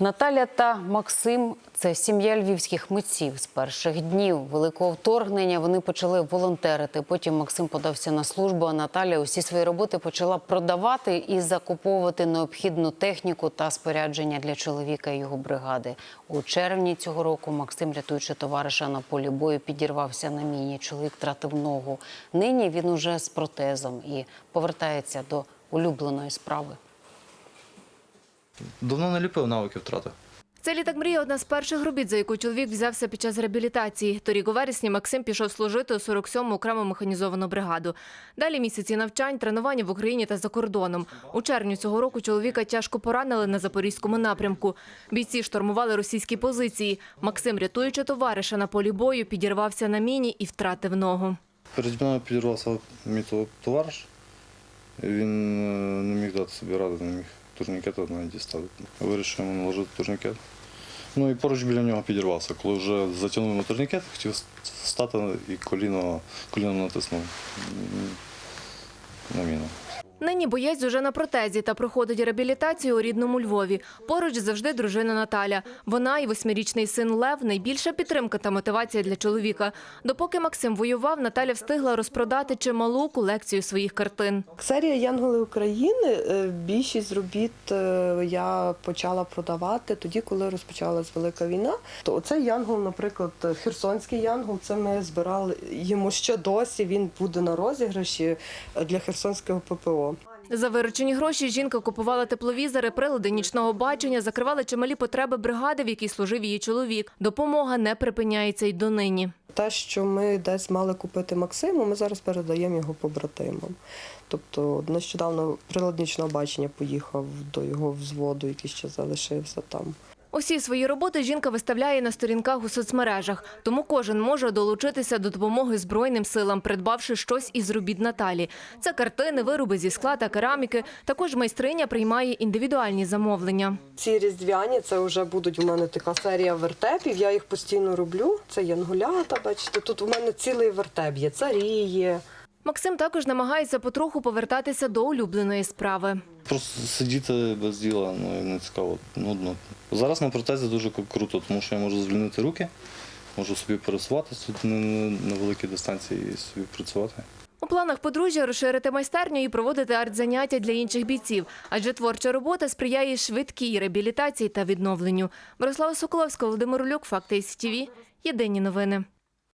Наталя та Максим це сім'я львівських митців. З перших днів великого вторгнення вони почали волонтерити. Потім Максим подався на службу, а Наталя усі свої роботи почала продавати і закуповувати необхідну техніку та спорядження для чоловіка і його бригади. У червні цього року Максим, рятуючи товариша на полі бою, підірвався на міні. Чоловік втратив ногу. Нині він уже з протезом і повертається до улюбленої справи. Давно не ліпив навики втратив. Це літак мрії одна з перших робіт, за яку чоловік взявся під час реабілітації. Торік у вересні Максим пішов служити у 47-му окрему механізовану бригаду. Далі місяці навчань, тренування в Україні та за кордоном. У червні цього року чоловіка тяжко поранили на запорізькому напрямку. Бійці штурмували російські позиції. Максим, рятуючи товариша на полі бою, підірвався на міні і втратив ногу. Переді мною підірвався мій товариш. Він е, не міг дати собі ради, не міг турнікета навіть дістати. Вирішуємо наложити турнікет. Ну і поруч біля нього підірвався. Коли вже затягнув на турнікет, хотів встати і коліно, коліно натиснув на міну. Нині боєць уже на протезі та проходить реабілітацію у рідному Львові. Поруч завжди дружина Наталя. Вона і восьмирічний син Лев найбільша підтримка та мотивація для чоловіка. Допоки Максим воював, Наталя встигла розпродати чималу колекцію своїх картин. Серія Янголи України. е, Більшість робіт е, я почала продавати тоді, коли розпочалась велика війна. То оцей янгол, наприклад, Херсонський янгол, це ми збирали йому ще досі. Він буде на розіграші для Херсонського ППО. За виручені гроші жінка купувала тепловізори, прилади нічного бачення, закривала чималі потреби бригади, в якій служив її чоловік. Допомога не припиняється й донині. Те, що ми десь мали купити Максиму, ми зараз передаємо його побратимам. Тобто нещодавно прилад нічного бачення поїхав до його взводу, який ще залишився там. Усі свої роботи жінка виставляє на сторінках у соцмережах, тому кожен може долучитися до допомоги Збройним силам, придбавши щось із робіт Наталі. Це картини, вироби зі скла та кераміки. Також майстриня приймає індивідуальні замовлення. Ці різдвяні це вже будуть у мене така серія вертепів. Я їх постійно роблю. Це янголята. Бачите, тут у мене цілий вертеп є. Царі є. Максим також намагається потроху повертатися до улюбленої справи. Просто сидіти без діла, ну і не цікаво, нудно. Зараз на протезі дуже круто, тому що я можу звільнити руки, можу собі пересуватися тут на, на великій дистанції і собі працювати. У планах подружжя розширити майстерню і проводити арт-заняття для інших бійців, адже творча робота сприяє швидкій реабілітації та відновленню. Мирослава Соколовська, Володимир Люк, Факти СТВ. Єдині новини.